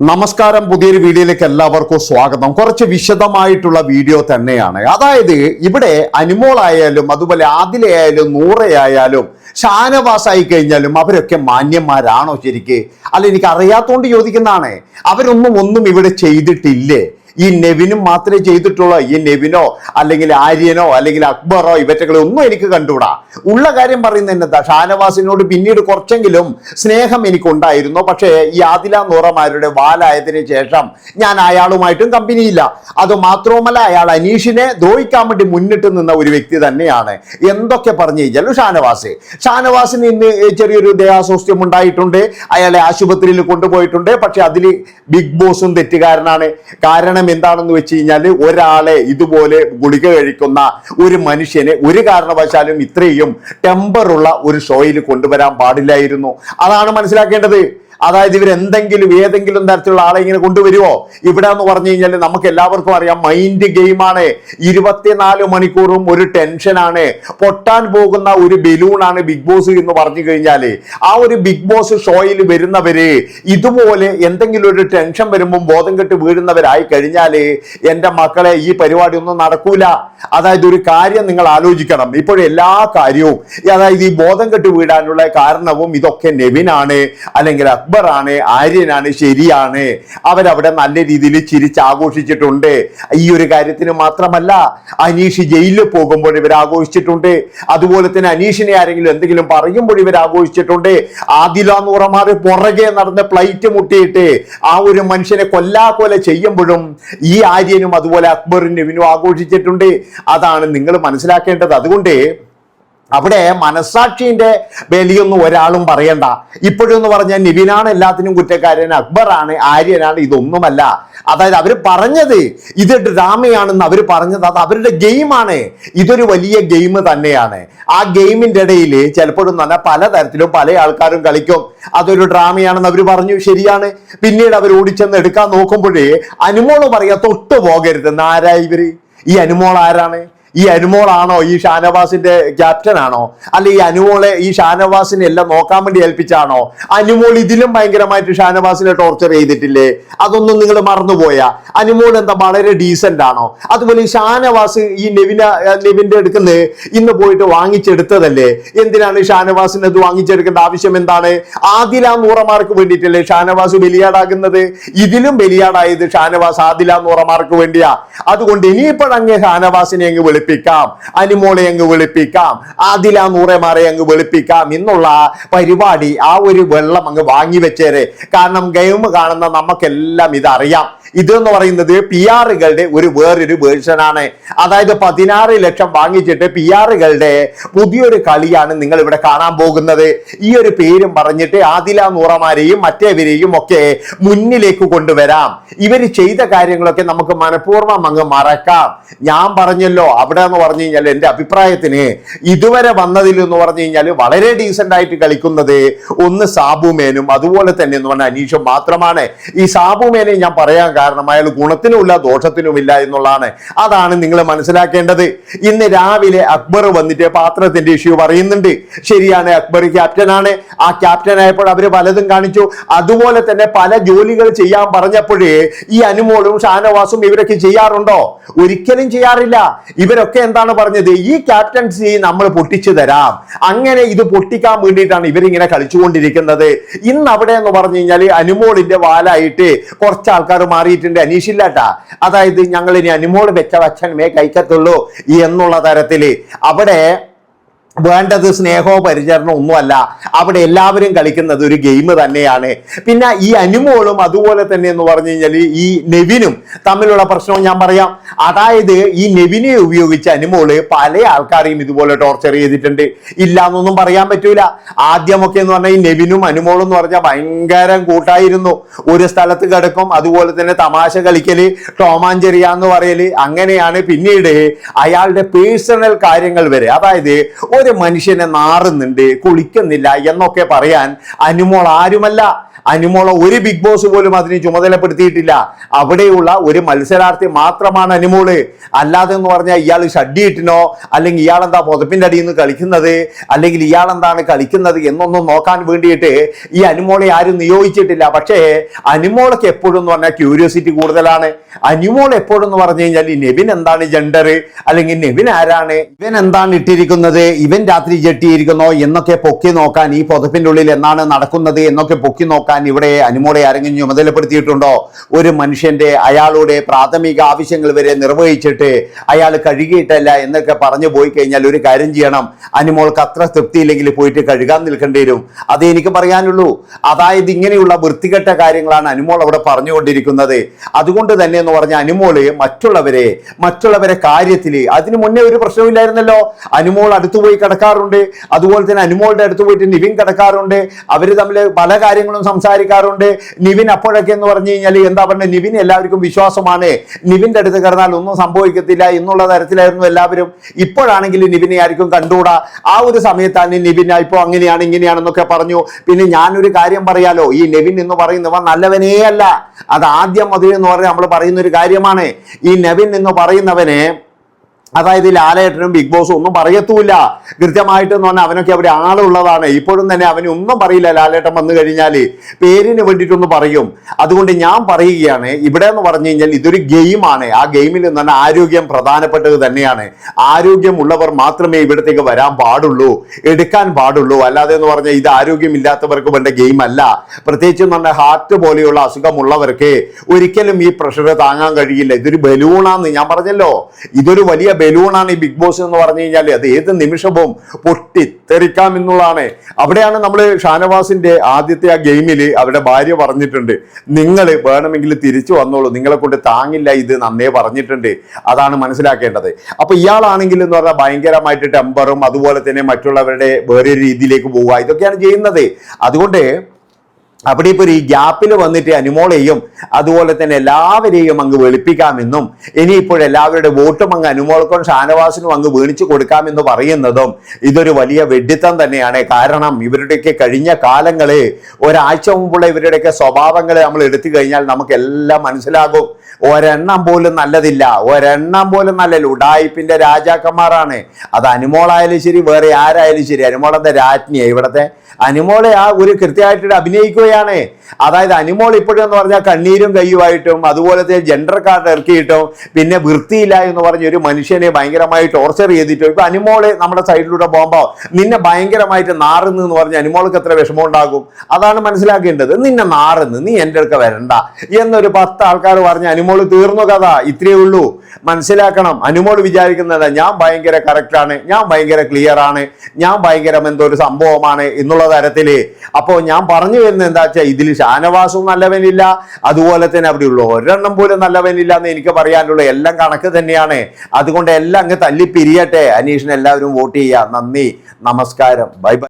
നമസ്കാരം പുതിയൊരു വീഡിയോയിലേക്ക് എല്ലാവർക്കും സ്വാഗതം. കുറച്ച് വിശദമായിട്ടുള്ള വീഡിയോ തന്നെയാണ്. അതായത് ഇവിടെ അനുമോളായാലും അതുപോലെ ആദിലയായാലും നൂറയായാലും ഷാനവാസായി കഴിഞ്ഞാലും അവരൊക്കെ മാന്യന്മാരാണോ ശരിക്ക്? അല്ല എനിക്ക് അറിയാത്തോണ്ട് ചോദിക്കുന്നതാണ്. അവരൊന്നും ഒന്നും ഇവിടെ ചെയ്തിട്ടില്ലേ? ഈ നെവിനും മാത്രമേ ചെയ്തിട്ടുള്ളൂ. ഈ നെവിനോ അല്ലെങ്കിൽ ആര്യനോ അല്ലെങ്കിൽ അക്ബറോ ഇവറ്റകളെ ഒന്നും എനിക്ക് കണ്ടുകൂടാ. ഉള്ള കാര്യം പറയുന്നത് എന്നതാ ഷാനവാസിനോട് പിന്നീട് കുറച്ചെങ്കിലും സ്നേഹം എനിക്കുണ്ടായിരുന്നു. പക്ഷേ ഈ ആദില നൂറമാരുടെ വാലായതിനു ശേഷം ഞാൻ അയാളുമായിട്ടും കമ്പനിയില്ല. അത് മാത്രവുമല്ല അയാൾ അനീഷിനെ ദ്രോഹിക്കാൻ വേണ്ടി മുന്നിട്ട് നിന്ന ഒരു വ്യക്തി തന്നെയാണ്. എന്തൊക്കെ പറഞ്ഞു കഴിഞ്ഞാലും ഷാനവാസ്. ഷാനവാസിന് ഇന്ന് ചെറിയൊരു ദേഹാസ്വാസ്ഥ്യം ഉണ്ടായിട്ടുണ്ട്. അയാളെ ആശുപത്രിയിൽ കൊണ്ടുപോയിട്ടുണ്ട്. പക്ഷെ അതിൽ ബിഗ് ബോസും തെറ്റുകാരനാണ്. കാരണം എന്താണെന്ന് വെച്ച് കഴിഞ്ഞാൽ ഒരാളെ ഇതുപോലെ ഗുളിക കഴിക്കുന്ന ഒരു മനുഷ്യനെ ഒരു കാരണവശാലും ഇത്രയും ടെമ്പറുള്ള ഒരു ഷോയിൽ കൊണ്ടുവരാൻ പാടില്ലായിരുന്നു. അതാണ് മനസ്സിലാക്കേണ്ടത്. അതായത് ഇവർ എന്തെങ്കിലും ഏതെങ്കിലും തരത്തിലുള്ള ആളെ ഇങ്ങനെ കൊണ്ടുവരുമോ ഇവിടെ എന്ന് പറഞ്ഞു കഴിഞ്ഞാൽ നമുക്ക് എല്ലാവർക്കും അറിയാം മൈൻഡ് ഗെയിമാണ് ഇരുപത്തിനാല് മണിക്കൂറും ഒരു ടെൻഷനാണ് പൊട്ടാൻ പോകുന്ന ഒരു ബലൂണാണ് ബിഗ് ബോസ് എന്ന് പറഞ്ഞു കഴിഞ്ഞാൽ. ആ ഒരു ബിഗ് ബോസ് ഷോയിൽ വരുന്നവര് ഇതുപോലെ എന്തെങ്കിലും ഒരു ടെൻഷൻ വരുമ്പോൾ ബോധം കെട്ട് വീഴുന്നവരായി കഴിഞ്ഞാൽ എന്റെ മക്കളെ ഈ പരിപാടി ഒന്നും നടക്കൂല. അതായത് ഒരു കാര്യം നിങ്ങൾ ആലോചിക്കണം. ഇപ്പോഴും എല്ലാ കാര്യവും അതായത് ഈ ബോധം കെട്ട് വീഴാനുള്ള കാരണവും ഇതൊക്കെ നെവിനാണ്. അല്ലെങ്കിൽ അക്ബറാണ് ആര്യനാണ് ശരിയാണ്. അവരവിടെ നല്ല രീതിയിൽ ചിരിച്ച് ആഘോഷിച്ചിട്ടുണ്ട് ഈ ഒരു കാര്യത്തിന് മാത്രമല്ല അനീഷ് ജയിലിൽ പോകുമ്പോൾ ഇവർ ആഘോഷിച്ചിട്ടുണ്ട് അതുപോലെ തന്നെ അനീഷിനെ ആരെങ്കിലും എന്തെങ്കിലും പറയുമ്പോൾ ഇവർ ആഘോഷിച്ചിട്ടുണ്ട് ആദില നൂറമാർ പുറകെ നടന്ന് പ്ലൈറ്റ് മുട്ടിയിട്ട് ആ ഒരു മനുഷ്യനെ കൊല്ലാക്കൊല ചെയ്യുമ്പോഴും ഈ ആര്യനും അതുപോലെ അക്ബറിനും ഇവനും ആഘോഷിച്ചിട്ടുണ്ട്. അതാണ് നിങ്ങൾ മനസ്സിലാക്കേണ്ടത്. അതുകൊണ്ട് അവിടെ മനസാക്ഷിന്റെ ബലിയൊന്നും ഒരാളും പറയണ്ട. ഇപ്പോഴെന്ന് പറഞ്ഞാൽ നിവിനാണ് എല്ലാത്തിനും കുറ്റക്കാരൻ അക്ബറാണ് ആര്യനാണ് ഇതൊന്നുമല്ല. അതായത് അവർ പറഞ്ഞത് ഇത് ഡ്രാമയാണെന്ന് അവർ പറഞ്ഞത് അത് അവരുടെ ഗെയിമാണ്. ഇതൊരു വലിയ ഗെയിം തന്നെയാണ്. ആ ഗെയിമിന്റെ ഇടയിൽ ചിലപ്പോഴും തന്നെ പലതരത്തിലും പല ആൾക്കാരും കളിക്കും. അതൊരു ഡ്രാമയാണെന്ന് അവർ പറഞ്ഞു ശരിയാണ്. പിന്നീട് അവർ ഓടിച്ചെന്ന് എടുക്കാൻ നോക്കുമ്പോഴേ അനുമോൾ പറയാ തൊട്ടു പോകരുത് ആരാ ഇവർ? ഈ അനുമോൾ ആരാണ്? ഈ അനുമോളാണോ? ഈ ഷാനവാസിന്റെ ക്യാപ്റ്റൻ ആണോ? അല്ലെ ഈ അനുമോളെ ഈ ഷാനവാസിനെ എല്ലാം നോക്കാൻ വേണ്ടി ഏൽപ്പിച്ചാണോ? അനുമോൾ ഇതിലും ഭയങ്കരമായിട്ട് ഷാനവാസിനെ ടോർച്ചർ ചെയ്തിട്ടില്ലേ? അതൊന്നും നിങ്ങൾ മറന്നുപോയാ? അനുമോൾ എന്താ വളരെ ഡീസന്റ് ആണോ? അതുപോലെ ഈ ഷാനവാസ് ഈ നെവിന നെവിന്റെ എടുക്കുന്നത് ഇന്ന് പോയിട്ട് വാങ്ങിച്ചെടുത്തതല്ലേ? എന്തിനാണ് ഷാനവാസിന് അത് വാങ്ങിച്ചെടുക്കേണ്ട ആവശ്യം എന്താണ്? ആദില നൂറമാർക്ക് വേണ്ടിയിട്ടല്ലേ ഷാനവാസ് ബലിയാടാകുന്നത്? ഇതിലും ബലിയാടായത് ഷാനവാസ് ആദില നൂറമാർക്ക് വേണ്ടിയാ. അതുകൊണ്ട് ഇനിയിപ്പോഴങ്ങ് ഷാനവാസിനെ അങ്ങ് വെളുപ്പിക്കാം. അനുമോളെ അങ്ങ് വെളുപ്പിക്കാം. ആദില നൂറമാരെ അങ്ങ് വെളുപ്പിക്കാം എന്നുള്ള പരിപാടി ആ ഒരു വെള്ളം അങ്ങ് വാങ്ങി വെച്ചേരെ. കാരണം ഗെയിം കാണുന്ന നമുക്കെല്ലാം ഇതറിയാം. ഇതെന്ന് പറയുന്നത് പി ആറുകളുടെ ഒരു വേറൊരു വേർഷനാണ് അതായത് പതിനാറ് ലക്ഷം വാങ്ങിച്ചിട്ട് പി ആറുകളുടെ പുതിയൊരു കളിയാണ് നിങ്ങൾ ഇവിടെ കാണാൻ പോകുന്നത്. ഈ ഒരു പേരും പറഞ്ഞിട്ട് ആദില നൂറമാരെയും മറ്റേവരെയും ഒക്കെ മുന്നിലേക്ക് കൊണ്ടുവരാം. ഇവർ ചെയ്ത കാര്യങ്ങളൊക്കെ നമുക്ക് മനഃപൂർവം അങ്ങ് മറക്കാം. ഞാൻ പറഞ്ഞല്ലോ അവിടെ എന്ന് പറഞ്ഞു കഴിഞ്ഞാൽ എന്റെ അഭിപ്രായത്തിന് ഇതുവരെ വന്നതിൽ എന്ന് പറഞ്ഞു കഴിഞ്ഞാൽ വളരെ ഡീസന്റ് ആയിട്ട് കളിക്കുന്നത് ഒന്ന് സാബുമേനും അതുപോലെ തന്നെ എന്ന് പറഞ്ഞ അനീഷും മാത്രമാണ്. ഈ സാബുമേനെ ഞാൻ പറയാൻ കാരണം അയാൾ ഗുണത്തിനുമില്ല ദോഷത്തിനുമില്ല എന്നുള്ളതാണ്. അതാണ് നിങ്ങൾ മനസ്സിലാക്കേണ്ടത്. ഇന്ന് രാവിലെ അക്ബർ വന്നിട്ട് പാത്രത്തിന്റെ ഇഷ്യൂ പറയുന്നുണ്ട്. ശരിയാണ് അക്ബർ ക്യാപ്റ്റനാണ്. ആ ക്യാപ്റ്റൻ ആയപ്പോൾ അവർ പലതും കാണിച്ചു. അതുപോലെ തന്നെ പല ജോലികൾ ചെയ്യാൻ പറഞ്ഞപ്പോഴേ ഈ അനുമോളും ഷാനവാസും ഇവരൊക്കെ ചെയ്യാറുണ്ടോ? ഒരിക്കലും ചെയ്യാറില്ല. ഇവരൊക്കെ എന്താണ് പറഞ്ഞത്? ഈ ക്യാപ്റ്റൻസി നമ്മൾ പൊട്ടിച്ചു തരാം. അങ്ങനെ ഇത് പൊട്ടിക്കാൻ വേണ്ടിയിട്ടാണ് ഇവരിങ്ങനെ കളിച്ചുകൊണ്ടിരിക്കുന്നത്. ഇന്ന് അവിടെ എന്ന് പറഞ്ഞു കഴിഞ്ഞാൽ അനുമോളിന്റെ വാലായിട്ട് കുറച്ച് ആൾക്കാർ മാറിയിട്ടുണ്ട്. അനീഷില്ലാട്ടാ. അതായത് ഞങ്ങൾ ഇനി അനുമോൾ വെച്ച വച്ചനമേ കഴിക്കത്തുള്ളൂ എന്നുള്ള തരത്തിൽ. അവിടെ വേണ്ടത് സ്നേഹമോ പരിചരണം ഒന്നുമല്ല. അവിടെ എല്ലാവരും കളിക്കുന്നത് ഒരു ഗെയിം തന്നെയാണ്. പിന്നെ ഈ അനുമോളും അതുപോലെ തന്നെ എന്ന് പറഞ്ഞു കഴിഞ്ഞാൽ ഈ നെവിനും തമ്മിലുള്ള പ്രശ്നവും ഞാൻ പറയാം. അതായത് ഈ നെവിനെ ഉപയോഗിച്ച് അനുമോൾ പല ആൾക്കാരെയും ഇതുപോലെ ടോർച്ചർ ചെയ്തിട്ടുണ്ട്. ഇല്ല എന്നൊന്നും പറയാൻ പറ്റൂല. ആദ്യമൊക്കെ എന്ന് പറഞ്ഞാൽ ഈ നെവിനും അനുമോളും എന്ന് പറഞ്ഞാൽ ഭയങ്കരം കൂട്ടായിരുന്നു. ഒരു സ്ഥലത്ത് കിടക്കും അതുപോലെ തന്നെ തമാശ കളിക്കൽ ടോമാഞ്ചെറിയ എന്ന് പറയൽ അങ്ങനെയാണ് പിന്നീട് അയാളുടെ പേഴ്സണൽ കാര്യങ്ങൾ വരെ. അതായത് ഒരു മനുഷ്യനെ നാറുന്നുണ്ട് കുളിക്കുന്നില്ല എന്നൊക്കെ പറയാൻ അനുമോൾ ആരുമല്ല. അനുമോള ഒരു ബിഗ് ബോസ് പോലും അതിന് ചുമതലപ്പെടുത്തിയിട്ടില്ല. അവിടെയുള്ള ഒരു മത്സരാർത്ഥി മാത്രമാണ് അനുമോൾ. അല്ലാതെ എന്ന് പറഞ്ഞാൽ ഇയാൾ ഷഡ്ഡിയിട്ടിനോ അല്ലെങ്കിൽ ഇയാൾ എന്താ പുതപ്പിന്റെ അടിയിൽ നിന്ന് കളിക്കുന്നത് അല്ലെങ്കിൽ ഇയാൾ എന്താണ് കളിക്കുന്നത് എന്നൊന്നും നോക്കാൻ വേണ്ടിയിട്ട് ഈ അനുമോളെ ആരും നിയോഗിച്ചിട്ടില്ല. പക്ഷേ അനുമോളൊക്കെ എപ്പോഴും എന്ന് പറഞ്ഞാൽ ക്യൂരിയോസിറ്റി കൂടുതലാണ്. അനുമോൾ എന്ന് പറഞ്ഞു കഴിഞ്ഞാൽ ഈ നെവിൻ എന്താണ് ജെൻഡർ അല്ലെങ്കിൽ നെവിൻ ആരാണ്? ഇവൻ എന്താണ് ഇട്ടിരിക്കുന്നത്? ഇവൻ രാത്രി ജെട്ടിയിരിക്കുന്നോ. എന്നൊക്കെ പൊക്കി നോക്കാൻ ഈ പൊതപ്പിന്റെ ഉള്ളിൽ എന്നാണ് നടക്കുന്നത് എന്നൊക്കെ പൊക്കി നോക്കാൻ ഇവിടെ അനുമോളെ ആരെങ്കിലും ചുമതലപ്പെടുത്തിയിട്ടുണ്ടോ? ഒരു മനുഷ്യന്റെ അയാളുടെ പ്രാഥമിക ആവശ്യങ്ങൾ വരെ നിർവഹിച്ചിട്ട് അയാൾ കഴുകിയിട്ടല്ല എന്നൊക്കെ പറഞ്ഞു പോയി കഴിഞ്ഞാൽ ഒരു കാര്യം ചെയ്യണം. അനുമോൾക്ക് അത്ര തൃപ്തിയില്ലെങ്കിൽ പോയിട്ട് കഴുകാൻ നിൽക്കേണ്ടി വരും. അതേ എനിക്ക് പറയാനുള്ളൂ. അതായത് ഇങ്ങനെയുള്ള വൃത്തികെട്ട കാര്യങ്ങളാണ് അനുമോൾ അവിടെ പറഞ്ഞുകൊണ്ടിരിക്കുന്നത്. അതുകൊണ്ട് തന്നെ എന്ന് പറഞ്ഞ അനുമോൾ മറ്റുള്ളവരെ മറ്റുള്ളവരെ കാര്യത്തിൽ അതിനു മുന്നേ ഒരു പ്രശ്നമില്ലായിരുന്നല്ലോ അനുമോൾ അടുത്തു പോയി കിടക്കാറുണ്ട്. അതുപോലെ തന്നെ അനുമോളുടെ അടുത്ത് പോയിട്ട് നിവിൻ കിടക്കാറുണ്ട്. അവർ തമ്മിൽ പല കാര്യങ്ങളും സംസാരിക്കാറുണ്ട്. നിവിൻ അപ്പോഴൊക്കെ എന്ന് പറഞ്ഞു കഴിഞ്ഞാൽ എന്താ പറഞ്ഞത് നിവിൻ എല്ലാവർക്കും വിശ്വാസമാണ്. നിവിന്റെ അടുത്ത് കിടന്നാൽ ഒന്നും സംഭവിക്കത്തില്ല എന്നുള്ള തരത്തിലായിരുന്നു എല്ലാവരും. ഇപ്പോഴാണെങ്കിൽ നിവിനെ ആയിരിക്കും കണ്ടുകൂടാ. ആ ഒരു സമയത്താണ് നിവിൻ ഇപ്പോൾ അങ്ങനെയാണ് ഇങ്ങനെയാണെന്നൊക്കെ പറഞ്ഞു. പിന്നെ ഞാനൊരു കാര്യം പറയാലോ ഈ നെവിൻ എന്ന് പറയുന്നവ നല്ലവനേ അല്ല. അത് ആദ്യം മതി എന്ന് പറഞ്ഞാൽ നമ്മൾ പറയുന്ന ഒരു കാര്യമാണ്. ഈ നെവിൻ എന്ന് പറയുന്നവനെ അതായത് ലാലേട്ടനും ബിഗ് ബോസും ഒന്നും പറയത്തൂല്ല. കൃത്യമായിട്ട് എന്ന് പറഞ്ഞാൽ അവനൊക്കെ അവിടെ ആളുള്ളതാണ്. ഇപ്പോഴും തന്നെ അവന് ഒന്നും പറയില്ല ലാലേട്ടൻ വന്നു കഴിഞ്ഞാൽ പേരിന് വേണ്ടിയിട്ടൊന്ന് പറയും. അതുകൊണ്ട് ഞാൻ പറയുകയാണ് ഇവിടെ എന്ന് പറഞ്ഞു കഴിഞ്ഞാൽ ഇതൊരു ഗെയിമാണ്. ആ ഗെയിമിൽ എന്ന് പറഞ്ഞാൽ ആരോഗ്യം പ്രധാനപ്പെട്ടത് തന്നെയാണ്. ആരോഗ്യമുള്ളവർ മാത്രമേ ഇവിടത്തേക്ക് വരാൻ പാടുള്ളൂ എടുക്കാൻ പാടുള്ളൂ. അല്ലാതെ എന്ന് പറഞ്ഞാൽ ഇത് ആരോഗ്യമില്ലാത്തവർക്ക് വേണ്ട ഗെയിം അല്ല പ്രത്യേകിച്ച് എന്ന് ഹാർട്ട് പോലെയുള്ള അസുഖമുള്ളവർക്ക് ഒരിക്കലും ഈ പ്രഷർ താങ്ങാൻ കഴിയില്ല. ഇതൊരു ബലൂണാന്ന് ഞാൻ പറഞ്ഞല്ലോ. ഇതൊരു വലിയ ബലൂണാണ് ഈ ബിഗ് ബോസ് എന്ന് പറഞ്ഞു കഴിഞ്ഞാൽ അത് ഏത് നിമിഷവും പൊട്ടിത്തെറിക്കാം എന്നുള്ളതാണ്. അവിടെയാണ് നമ്മൾ ഷാനവാസിന്റെ ആദ്യത്തെ ആ ഗെയിമിൽ അവരുടെ ഭാര്യ പറഞ്ഞിട്ടുണ്ട്. നിങ്ങൾ വേണമെങ്കിൽ തിരിച്ചു വന്നോളൂ. നിങ്ങളെ കൊണ്ട് താങ്ങില്ല ഇത് നന്നേ പറഞ്ഞിട്ടുണ്ട്. അതാണ് മനസ്സിലാക്കേണ്ടത്. അപ്പൊ ഇയാളാണെങ്കിൽ എന്ന് പറഞ്ഞാൽ ഭയങ്കരമായിട്ട് ടെമ്പറും അതുപോലെ തന്നെ മറ്റുള്ളവരുടെ വേറെ രീതിയിലേക്ക് പോവുക ഇതൊക്കെയാണ് ചെയ്യുന്നത്. അതുകൊണ്ട് അവിടെ ഇപ്പോൾ ഈ ഗ്യാപ്പിൽ വന്നിട്ട് അനുമോളെയും അതുപോലെ തന്നെ എല്ലാവരെയും അങ്ങ് വെളുപ്പിക്കാമെന്നും ഇനിയിപ്പോൾ എല്ലാവരുടെ വോട്ടും അങ്ങ് അനുമോൾക്കും ഷാനവാസിനും അങ്ങ് വീണിച്ചു കൊടുക്കാമെന്ന് പറയുന്നതും ഇതൊരു വലിയ വെഡിത്തം തന്നെയാണ്. കാരണം ഇവരുടെയൊക്കെ കഴിഞ്ഞ കാലങ്ങളെ ഒരാഴ്ച മുമ്പുള്ള ഇവരുടെയൊക്കെ സ്വഭാവങ്ങളെ നമ്മൾ എടുത്തു കഴിഞ്ഞാൽ നമുക്കെല്ലാം മനസ്സിലാകും. ഒരെണ്ണം പോലും നല്ലതില്ല. ഒരെണ്ണം പോലും നല്ലല്ല ഉഡായിപ്പിന്റെ രാജാക്കന്മാരാണ്. അത് അനുമോളായാലും ശരി വേറെ ആരായാലും ശരി. അനുമോളെന്താ രാജ്ഞിയാണ് ഇവിടത്തെ? അനുമോളെ ആ ഒരു കൃത്യമായിട്ട് അഭിനയിക്കുകയാണ്. അതായത് അനുമോൾ ഇപ്പോഴും എന്ന് പറഞ്ഞാൽ കണ്ണീരും കയ്യുമായിട്ടും അതുപോലത്തെ ജെൻഡർ കാർഡ് ഇറക്കിയിട്ടും പിന്നെ വൃത്തിയില്ല എന്ന് പറഞ്ഞ ഒരു മനുഷ്യനെ ഭയങ്കരമായി ടോർച്ചർ ചെയ്തിട്ടും ഇപ്പൊ അനുമോളെ നമ്മുടെ സൈഡിലൂടെ പോകുമ്പോൾ നിന്നെ ഭയങ്കരമായിട്ട് നാറുന്നു എന്ന് പറഞ്ഞ അനുമോൾക്ക് എത്ര വിഷമം ഉണ്ടാകും അതാണ് മനസ്സിലാക്കേണ്ടത്. നിന്നെ നാറുന്നു നീ എന്റെ അടുക്ക വരണ്ട എന്നൊരു പത്ത് ആൾക്കാർ പറഞ്ഞ അനുമോൾ തീർന്നു കഥ. ഇത്രയേ ഉള്ളൂ. മനസ്സിലാക്കണം. അനുമോൾ വിചാരിക്കുന്നത് ഞാൻ ഭയങ്കര കറക്റ്റാണ് ഞാൻ ഭയങ്കര ക്ലിയർ ആണ്. ഞാൻ ഭയങ്കര എന്തോ ഒരു സംഭവമാണ് എന്നുള്ള തരത്തിൽ അപ്പോൾ ഞാൻ പറഞ്ഞു വരുന്നത് എന്താ വെച്ചാൽ ഇതിൽ ഷാനവാസും നല്ലവനില്ല. അതുപോലെ തന്നെ അവിടെ അവിടെയുള്ള ഒരെണ്ണം പോലും നല്ലവനില്ല എന്ന് എനിക്ക് പറയാനുള്ള. എല്ലാം കണക്ക് തന്നെയാണ്. അതുകൊണ്ട് എല്ലാം അങ്ങ് തല്ലിപ്പിരിയട്ടെ. അനീഷിന് എല്ലാവരും വോട്ട് ചെയ്യുക നന്ദി. നമസ്കാരം. Bye bye.